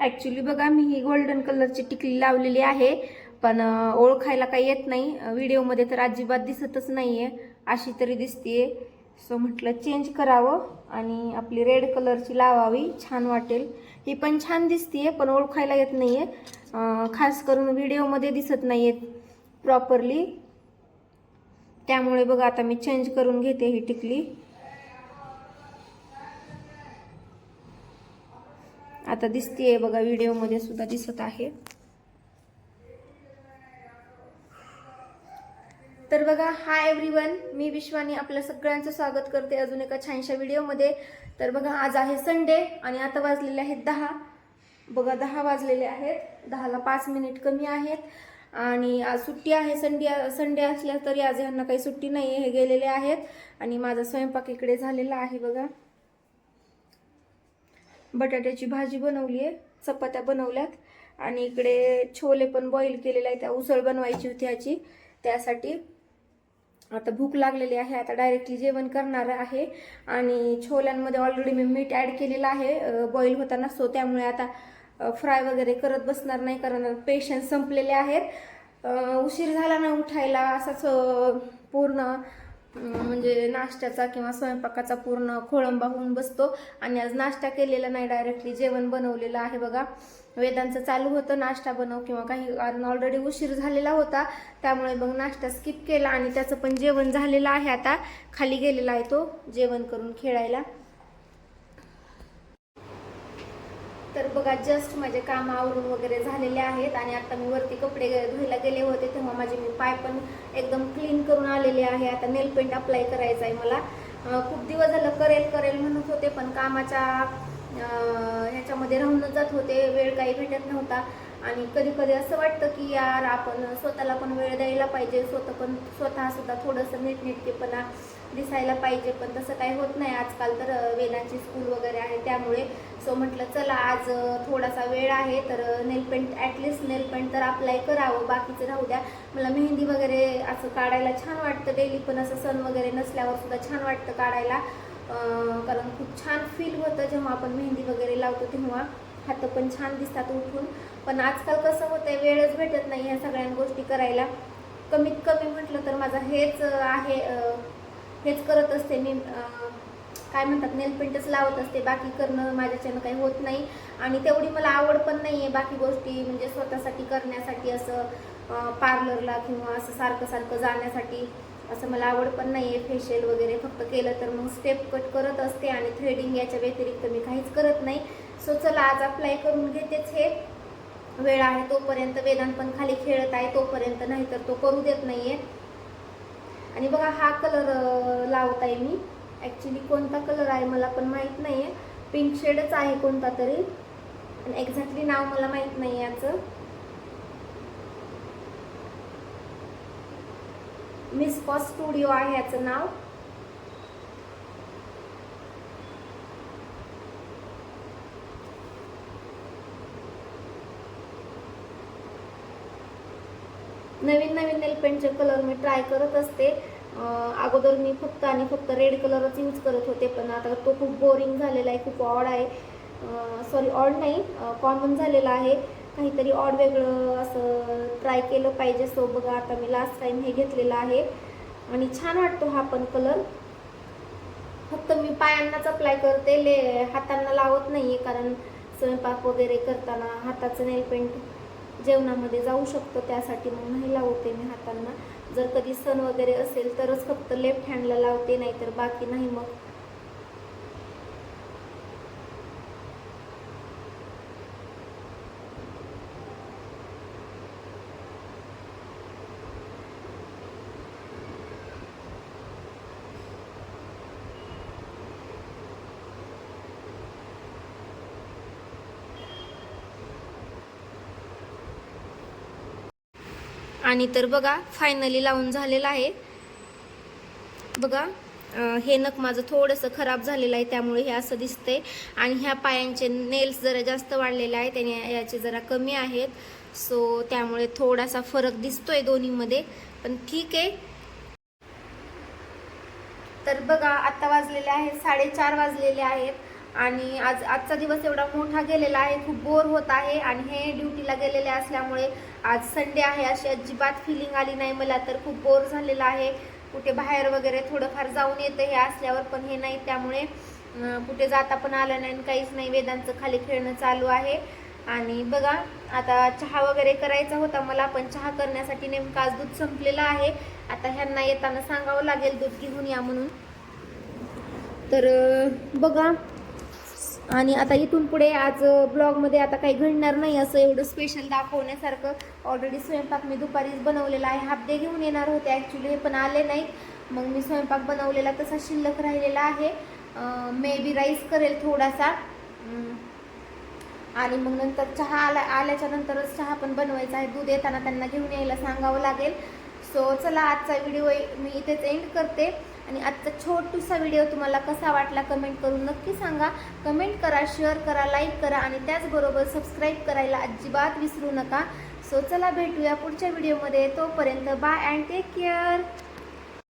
Actually बघा मी ही golden कलरची टिकली लावलेली आहे. पण ओळखायला काही येत नाही. व्हिडिओमध्ये तर अजिबात दिसतच नाही आहे अशी तरी दिसतीये. सो म्हटलं चेंज करावं आणि आपली रेड कलरची लावावी. छान वाटेल. ही पण छान दिसतीये पण ओळखायला येत नाही आहे खास करून व्हिडिओमध्ये दिसत नाही आहेत प्रॉपरली त्यामुळे बघा आता मी चेंज करून घेते ही टिकली. आता दिसते बघा व्हिडिओमध्ये सुद्धा दिसत आहे. तर बघा हाय एव्हरीवन मी विश्वानी आपल्या सगळ्यांचं स्वागत करते अजून एका छानशा व्हिडिओमध्ये. तर बघा आज आहे संडे आणि आता वाजलेले आहेत दहा. बघा दहा वाजलेले आहेत. दहाला पाच मिनिट कमी आहेत. आणि आज सुट्टी आहे संडे संडे असल्या तरी आज ह्यांना काही सुट्टी नाही आहे हे गेलेले आहेत. आणि माझा स्वयंपाक इकडे झालेला आहे बघा. बटाट्याची भाजी बनवली आहे चपात्या बनवल्यात. आणि इकडे छोले पण बॉईल केलेले आहे त्या उसळ बनवायची होती ह्याची त्यासाठी आता भूक लागलेली आहे आता डायरेक्टली जेवण करणार आहे. आणि छोल्यांमध्ये ऑलरेडी मी मीठ ॲड केलेलं आहे बॉईल होताना. सो त्यामुळे आता फ्राय वगैरे करत बसणार नाही कारण पेशन्स संपलेले आहेत. उशीर झाला ना उठायला असाच पूर्ण म्हणजे नाश्त्याचा किंवा स्वयंपाकाचा पूर्ण खोळंबा होऊन बसतो. आणि आज नाश्ता केलेला नाही डायरेक्टली जेवण बनवलेलं आहे बघा. वेदांचं चालू होतं नाश्ता बनव किंवा काही कारण ऑलरेडी उशीर झालेला होता. त्यामुळे मग नाश्ता स्किप केला आणि त्याचं पण जेवण झालेलं आहे आता. खाली गेलेला आहे तो जेवण करून खेळायला. तर बघा जस्ट माझे काम आवरून वगैरे झालेले आहेत आणि आता मी वरती कपडे धुवायला गेले होते तेव्हा माझे मी पाय पण एकदम क्लीन करून आलेले आहे. आता नेल पेंट अप्लाय करायचं आहे मला. खूप दिवस झालं करेल करेल म्हणत होते पण कामाच्या ह्याच्यामध्ये राहून जात होते. वेळ काही भेटत नव्हता. आणि कधी कधी असं वाटतं की यार आपण स्वतःला पण वेळ द्यायला पाहिजे. स्वतः पण स्वतः सुद्धा थोडंसं नीटनेटकेपणा दिसायला पाहिजे. पण तसं काही होत नाही. आजकाल तर वेदांची स्कूल वगैरे आहे. त्यामुळे सो म्हटलं चला आज थोडासा वेळ आहे. तर nail paint at least nail paint तर अप्लाय करावं. बाकीचं राहू द्या. मला मेहंदी वगैरे असं काढायला छान वाटतं डेली पण असं सण वगैरे नसल्यावर सुद्धा छान वाटतं काढायला. कारण खूप छान फील होतं. जेव्हा आपण मेहंदी वगैरे लावतो तेव्हा. हात पण छान दिसतात उठून. पण आजकाल कसं होतंय वेळच भेटत नाही ह्या सगळ्या गोष्टी करायला. कमीत कमी म्हटलं तर माझं हेच आहे हेच करत असते मी काय म्हणतात नेल पेंटच लावत असते. बाकी करणं माझ्याच्यानं काही होत नाही. आणि तेवढी मला आवड पण नाही आहे बाकी गोष्टी म्हणजे स्वतःसाठी करण्यासाठी असं. पार्लरला किंवा असं सारखं सारखं जाण्यासाठी असं मला आवड पण नाही आहे फेशियल वगैरे फक्त केलं तर मग स्टेप कट करत असते आणि थ्रेडिंग याच्या व्यतिरिक्त मी काहीच करत नाही. सो चला आज अप्लाय करून घेतेच हे. वेळ आहे तोपर्यंत वेदांत पण खाली खेळत आहे तोपर्यंत नाही तर तो करू देत नाहीये. आणि बघा हा कलर लावत आहे मी. ॲक्च्युली कोणता कलर आहे मला पण माहीत नाही आहे पिंक शेडच आहे कोणता तरी. आणि एक्झॅक्टली नाव मला माहीत नाही याचं. मिस पॉस स्टुडिओ आहे याचं नाव. नवीन नवीन नेल पेंटचे कलर मी ट्राय करत असते. अगोदर मी फक्त आणि फक्त रेड कलरच यूज करत होते पण आता तो खूप बोरिंग झालेला आहे खूप ऑड आहे. सॉरी ऑड नाही कॉमन झालेला आहे. काहीतरी ऑड वेगळं असं ट्राय केलं पाहिजे सो बघा आता मी लास्ट टाइम हे घेतलेलं आहे. आणि छान वाटतो हा पण कलर फक्त मी पायांनाच अप्लाय करते. ले हातांना लावत नाही आहे कारण स्वयंपाक वगैरे करताना हाताचं नेल पेंट जेवणामध्ये जाऊ शकतो. त्यासाठी मग नाही लावते मी हातांना. जर कधी सण वगैरे असेल तरच फक्त लेफ्ट हँडला लावते नाहीतर बाकी नाही मग आणि तर बघा फायनली लावून झालेलं आहे. बघा हे नख माझं थोडंसं खराब झालेलं आहे त्यामुळे हे असं दिसतंय. आणि ह्या पायांचे नेल्स जरा जास्त वाढलेले आहेत आणि याचे जरा कमी आहेत. सो त्यामुळे थोडासा फरक दिसतोय दोन्हीमध्ये पण ठीक आहे. तर बघा आता वाजलेले आहेत साडेचार वाजलेले आहेत. आणि आज आजचा दिवस एवढा मोठा गेलेला आहे खूप बोर होत आहे आणि हे ड्युटीला गेलेले असल्यामुळे आज संडे आहे अशी अजिबात फिलिंग आली नाही मला तर खूप बोर झालेला आहे. कुठे बाहेर वगैरे थोडंफार जाऊन येतं हे असल्यावर पण हे नाही त्यामुळे कुठे जाता पण आलं नाही आणि काहीच नाही वेदांचं खाली खेळणं चालू आहे. आणि बघा आता चहा वगैरे करायचा होता मला पण चहा करण्यासाठी नेमकं आज दूध संपलेलं आहे. आता ह्यांना येताना सांगावं लागेल दूध घेऊन या म्हणून. तर बघा आणि आता इथून पुढे आज ब्लॉगमध्ये आता काही घडणार नाही असं एवढं स्पेशल दाखवण्यासारखं. ऑलरेडी स्वयंपाक मी दुपारीच बनवलेला आहे. हाफ डे घेऊन येणार होते ॲक्च्युली हे पण आले नाहीत. मग मी स्वयंपाक बनवलेला तसा शिल्लक राहिलेला आहे. मे बी राईस करेल थोडासा. आणि मग नंतर चहा आला आल्याच्या नंतरच चहा पण बनवायचा आहे. दूध येताना त्यांना घेऊन यायला सांगावं लागेल. सो चला आजचा व्हिडिओ मी इथेच एंड करते. आणि आजचा छोटूसा व्हिडिओ तुम्हाला कसा वाटला कमेंट करून नक्की सांगा. कमेंट करा शेअर करा लाईक करा आणि त्याचबरोबर सबस्क्राईब करायला अजिबात विसरू नका. सो चला भेटूया पुढच्या व्हिडिओमध्ये तोपर्यंत बाय अँड टेक केअर